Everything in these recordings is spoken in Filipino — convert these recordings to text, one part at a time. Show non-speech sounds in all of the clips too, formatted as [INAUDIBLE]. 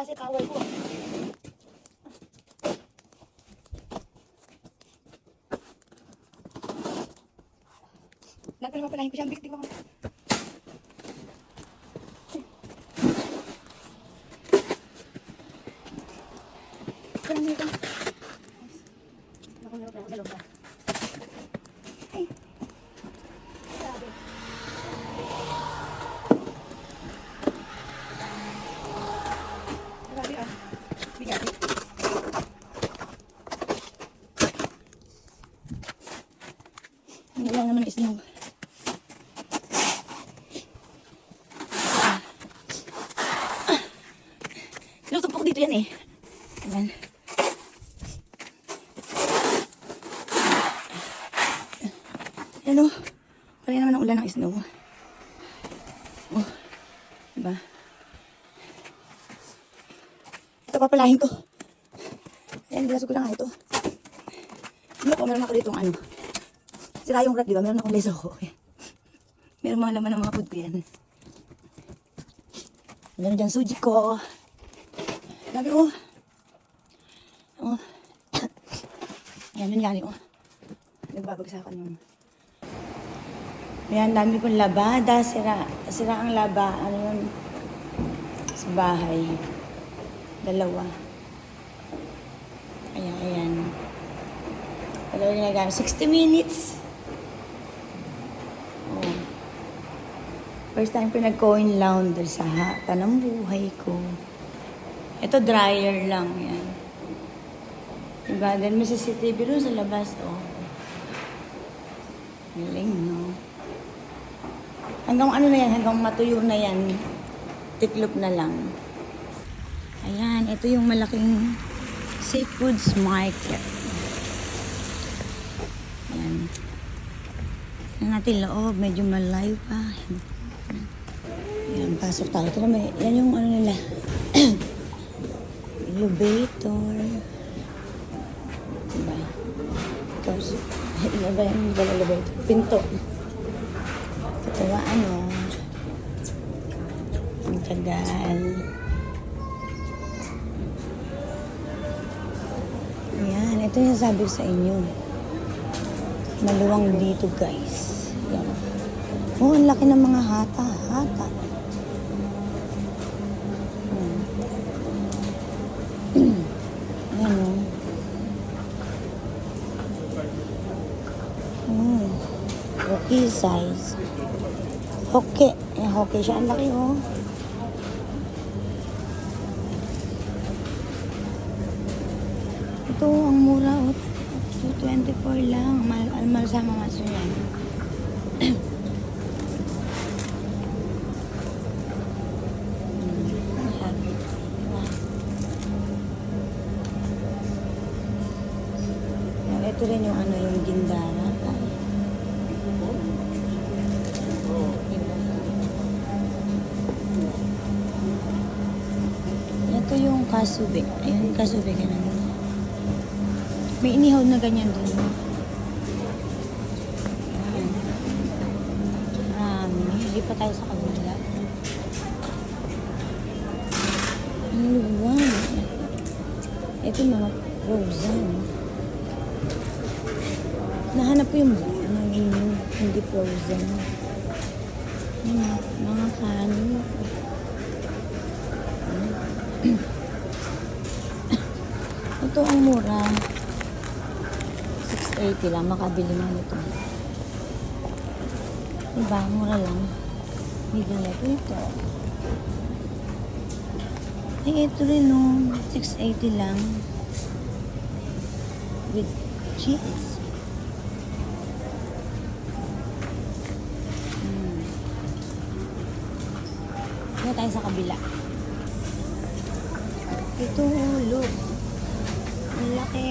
kasi kawal ko. Palahin ko siya. Bigti ko. Parang dito. Naku, meron pa ako sa loob na. Ay. Grabe. Grabe ah. Bigat. Ano lang naman is no. Sinutumpok dito yan eh. Ayan. Ayan o. Kaya naman ang ulan ng snow. Oh. Diba? Ito papalahin ko. Ayan, bilaso ko na nga ito. Ano po, meron ako dito ano. Sira yung rack, di ba? Meron akong beso ko. Meron mga laman ng mga food ko yan. Meron dyan suji ko. Sabi ko. Oh. [COUGHS] Yan, yun gani ko. Nagbabagsakan yung... Yan, dami kong labada. Sira. Sira ang laba. Ano yun? Sa bahay. Dalawa. Ayan, ayan. Dalawa yung nagamit. 60 minutes. Oh. First time ko nag-coin laundry sa hata ng buhay ko. Ito dryer lang yan. Diba? Then may CCTV doon sa labas, oh. Galing, no? Hanggang ano na yan, hanggang matuyo na yan, tiklop na lang. Ayan, ito yung malaking seafoods market. Ayan. Tingnan natin loob, medyo malayo pa. Ayan, pasok tayo. Ito naman, yan yung ano nila. [CLEARS THROAT] elevator. Diba? Tapos, ano ba yung elevator? Pinto. Ito ba ano? Ang tagal. Ayan, ito yung sabi sa inyo. Maluwang dito guys. Yan. Oh, ang laki ng mga hata. Hata. Ayan o. Mm. Size. Hoke. Ayan, hoke siya. Ang laki o. Ito, ang mura o. 224 lang. Mal almal sa mga maso yan. Ayan. Ayan, Ito rin yung ano, yung gindara. Kasube. Ayun, kasube ka naman. May inihaw na ganyan din. Ayan. Marami. Hindi pa tayo sa kabila. Ang luwag. Ito mga frozen. Nahanap ko yung ano, hindi frozen. Mga, mga kanin. Ito ang mura. 680 lang. Makabili mo nito. Diba? Mura lang. Bibili ko ito. Ay, ito rin no. 680 lang. With cheese. Hmm. Ano tayo sa kabila? Ito, look. Ang laki.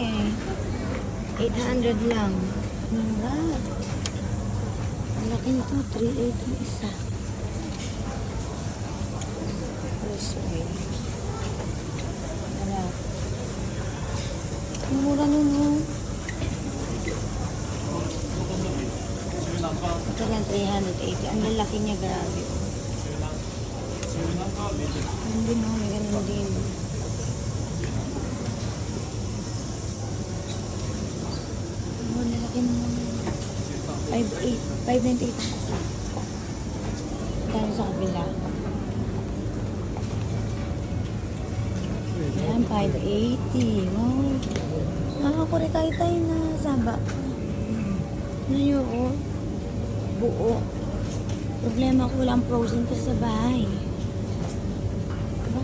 800 lang. Mura. Ang laki nito. 380 yung isa. This way. Wala. Ang mura nun, oh. Ito lang 380. Ang lalaki niya, grabe. oh. Hindi na, may ganun din. Naman. 5'8", 5'98 ang isa. Dahil sa kabila. Ayan, 580. Wow. Nakakuri tayo tayo na saba. Ngayon, oh. Buo. Problema ko walang frozen kasi sa bahay. Diba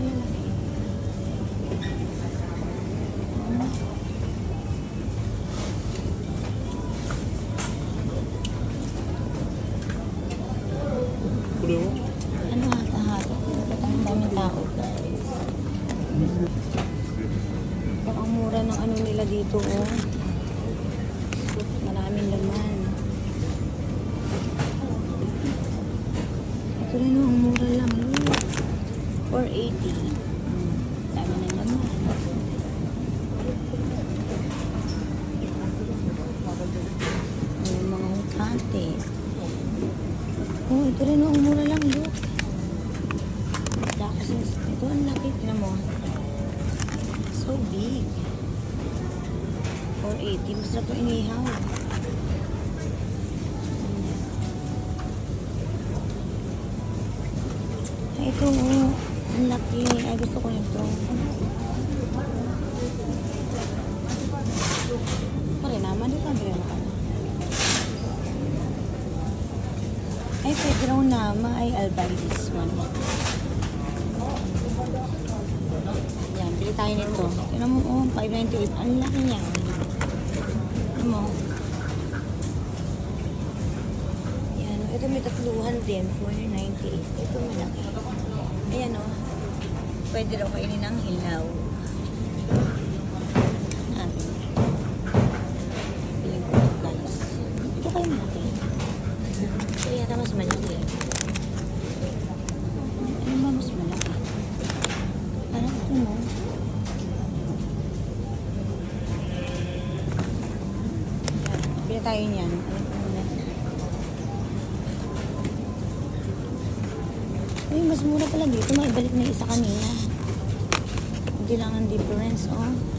Ano hata-hata? Ang daming tao, ang mura ng ano nila dito, oh. Maraming laman. Ito rin, oh, ang mura lang. oh. 480. Hmm. Dami ng laman. Ang mga hukante. Oh, ito rin, oh, ang mura lang, look. Tapos, ito ang laki. Tignan mo. So big. 480. Masarap ito inihaw. Ay, ito, oh. Ang laki. Ay, gusto ko nito. Pare naman, di ba? Bigyan ka na. Ay, pwede raw nama. Ay, I'll buy this one. Yan, bili tayo nito. Tignan mo, oh, 598. Ang laki niya. Tignan mo. Yan, ito may tatluhan din. 498. Ito malaki. Ayan, oh. Pwede raw kainin ng hilaw. Natin. Piling ko, guys. Ito kayo malaki. Mas malaki. Ano ba mas malaki? Parang ito mo. Bili tayo niyan. Uy, mas mura pala dito. Maibalik na isa kanina. Hindi lang ang difference, oh.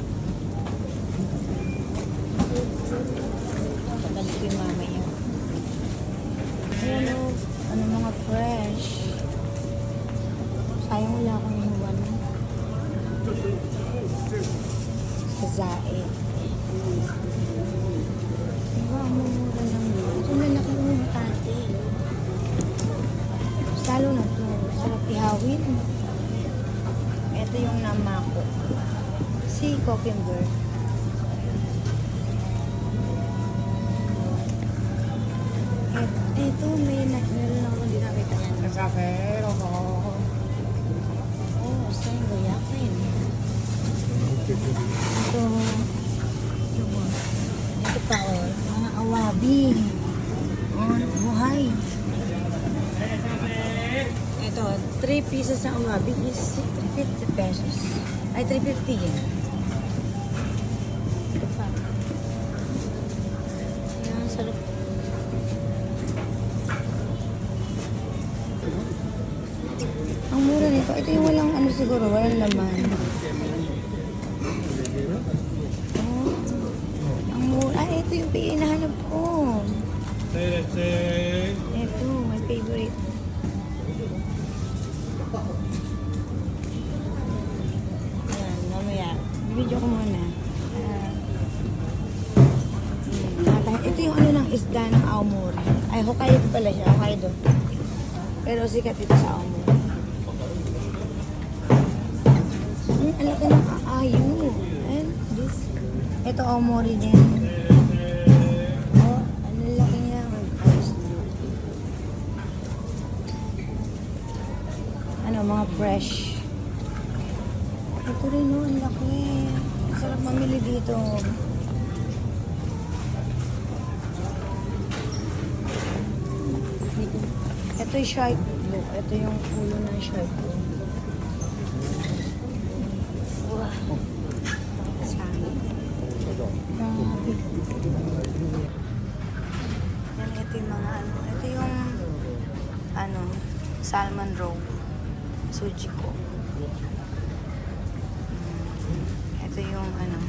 Ito, may na, meron ako hindi nakita yan. Oh, saan gayakin? Ito, ito. Ito pa oh, mga awabi. Oh, buhay. Ito, 3 pieces ng awabi is 350 pesos. Ay, 350 yan. Siguro, walang laman. Oh, ang mura. Ah, ito yung pinahanap ko. Ito, my favorite. Ayan, mamaya. Video ko muna. Ah, ito yung ano ng isda ng Aomori. Ay, Hokkaido pala siya. Hokkaido. Pero sikat ito sa Aomori. Hmm, ang laki ng aayo. And this. Ito Aomori din. Oh, ang laki niya. Ano, mga fresh. Ito rin oh, ang laki. Sarap mamili dito. Ito yung shark blue. Ito yung ulo ng shark. Roe. Sujiko. Mm. Ito yung ano,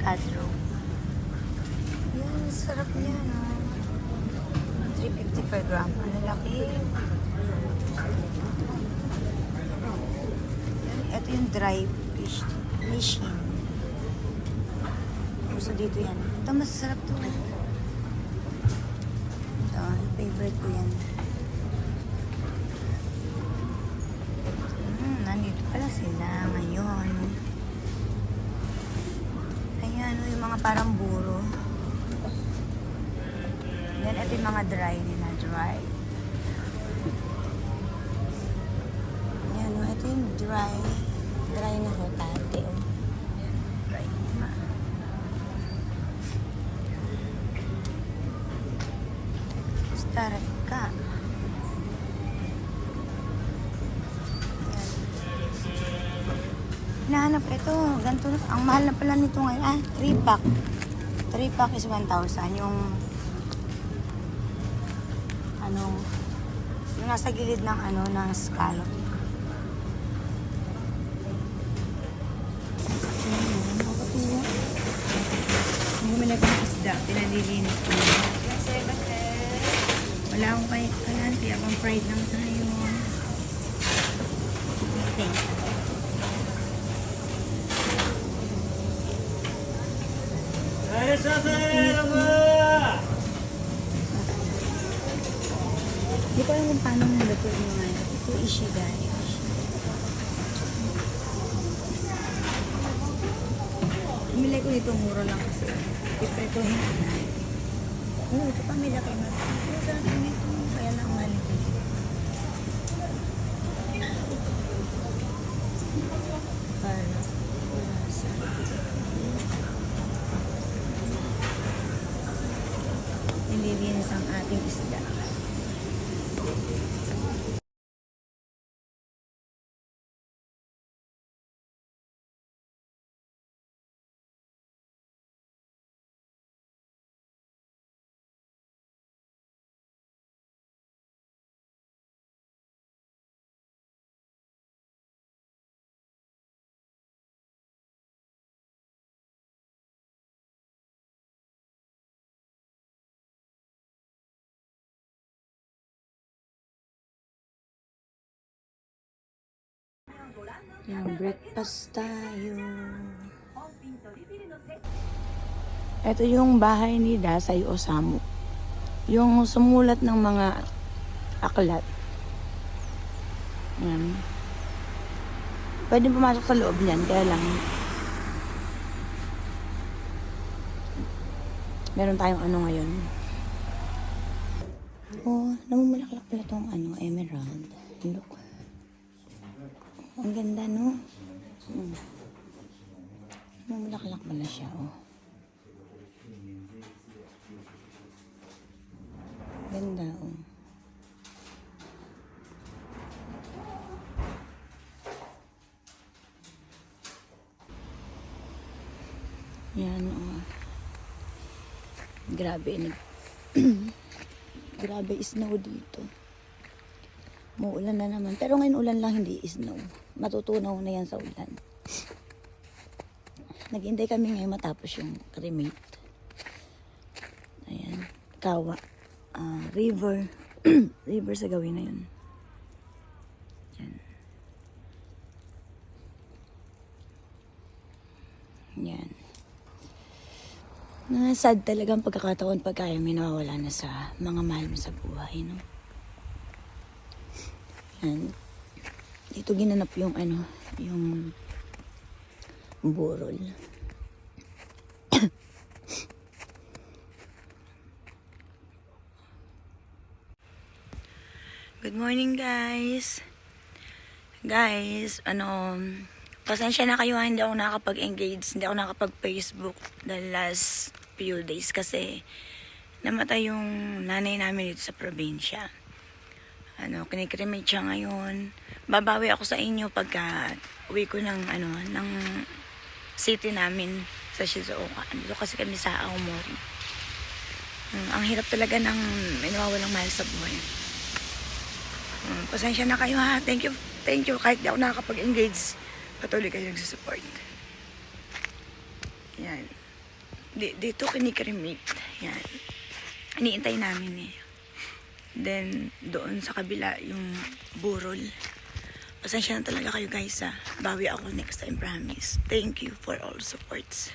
kadro. Yan, sarap yan. Oh. 350 per gram. Ang laki. Ito yung dry fish. Nishin. Gusto dito yan. Ito, masarap to. Ito, favorite ko yan. Hmm, nandito pala sila ngayon. Ayan, oh, yung mga parang buro. Yan, ito yung mga dry nila, dry. Yan, oh, ito yung dry. Dry na hotate, Hinahanap ito. Ganito na. Ang mahal na pala nito ngayon. Ah, 3 pack. 3 pack is 1,000. Yung ano, yung nasa gilid ng ano, ng scallop. Lang ng isda, pinalilinis ko. Wala akong kay kalanti, abang fried lang tayo. Thank you. Hindi ko alam kung paano naluto yung mga ito ishigai. Bumili ko nito mura lang kasi. Ipretohin ko. Oh, ito pa may laki na. Pero sarap din ito. Kaya lang mahal ito. Para wala sa nililinis ang ating isda. Yung breakfast tayo. Ito yung bahay ni Dasay Osamu. Yung sumulat ng mga aklat. Yan. Pwede pumasok sa loob niyan, kaya lang meron tayong ano ngayon. Oh, namumulaklak pala tong ano, emerald. Look. Ang ganda, no? Hmm. Namulaklak pala siya, oh. Ganda, oh. Yan, oh. Grabe, nag... [CLEARS THROAT] Grabe, snow dito. Muulan na naman. Pero ngayon ulan lang, hindi snow. Matutunaw na yan sa ulan. Naghintay kami ngayon matapos yung cremate. Ayan. Kawa. Ah, river. [CLEARS THROAT] river sa gawin na yun. Yan. Yan. Na sad talagang pagkakataon pag kaya may nawawala na sa mga mahal mo sa buhay, no? Yan. Dito ginanap yung ano, yung burol. [COUGHS] Good morning, guys. Guys, ano, pasensya na kayo hindi ako nakapag-engage, hindi ako nakapag-Facebook the last few days kasi namatay yung nanay namin dito sa probinsya. Ano, kinikremate siya ngayon. Babawi ako sa inyo pagka uwi ko ng, ano, ng city namin sa Shizuoka. Dito kasi kami sa Aomori. Um, ang hirap talaga ng may nawawalang mahal sa buhay. Hmm, pasensya na kayo ha. Thank you. Thank you. Kahit di ako nakakapag-engage, patuloy kayo nagsusupport. Yan. Di, dito kinikrimate. Yan. Iniintay namin eh. Then, doon sa kabila, yung burol. Pasensya na talaga kayo guys ha. Bawi ako next time, promise. Thank you for all supports.